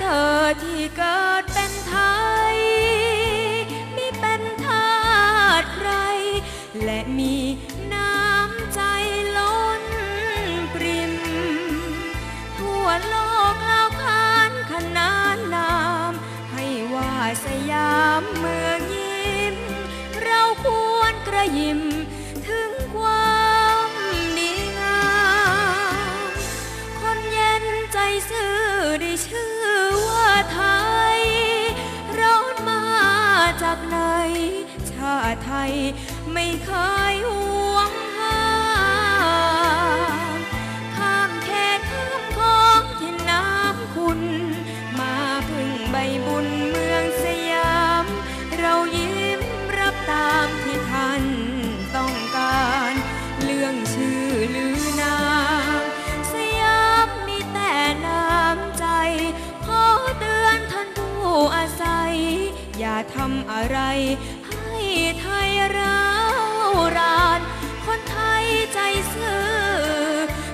เธอที่เกิดเป็นไทยไม่เป็นทาสใคร และมีน้ำใจล้นปริม ทั่วโลกเล่าขานขนานนาม ให้ว่าสยามเมืองยิ้ม เราควรกระยิม ไม่เคย ทำอะไรให้ไทยร้าวราน คนไทยใจซื่อ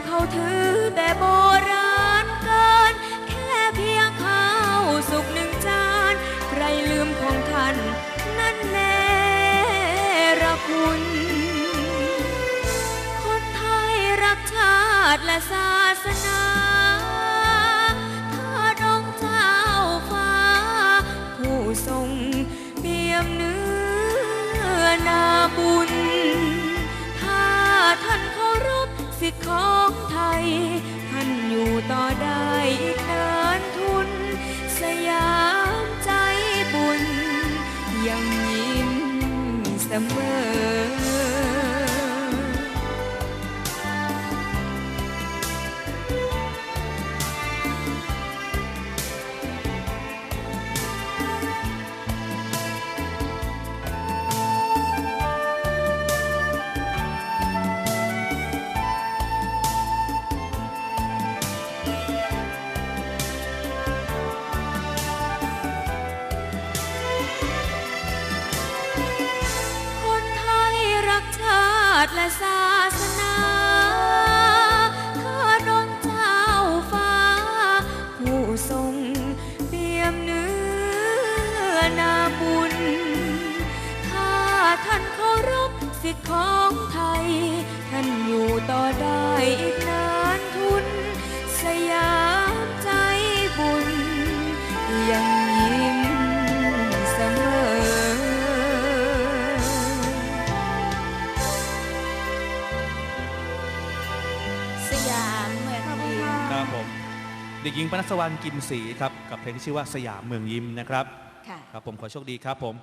เขาถือแต่โบราณเกิน แค่เพียงข้าวสุกหนึ่งจาน ใครลืมของท่านนั่นแน่ระคุณ คนไทยรักชาติและศาสนา สิทธิของไทยท่านอยู่ต่อได้อีกนานทุน สยามใจบุญ ยังยิ้มเสมอ ติและศาสนาข้าดองเจ้าฟ้า ผู้ทรงเปี่ยมเนื้อนาบุญ ถ้าท่านเคารพสิทธิของไทยท่าน ยามเมืองยิ้มครับผมเด็กหญิงปนัสวรรณกินศรีครับกับเพลงที่ชื่อว่าสยามเมืองยิ้มนะครับค่ะครับผมขอโชคดีครับผม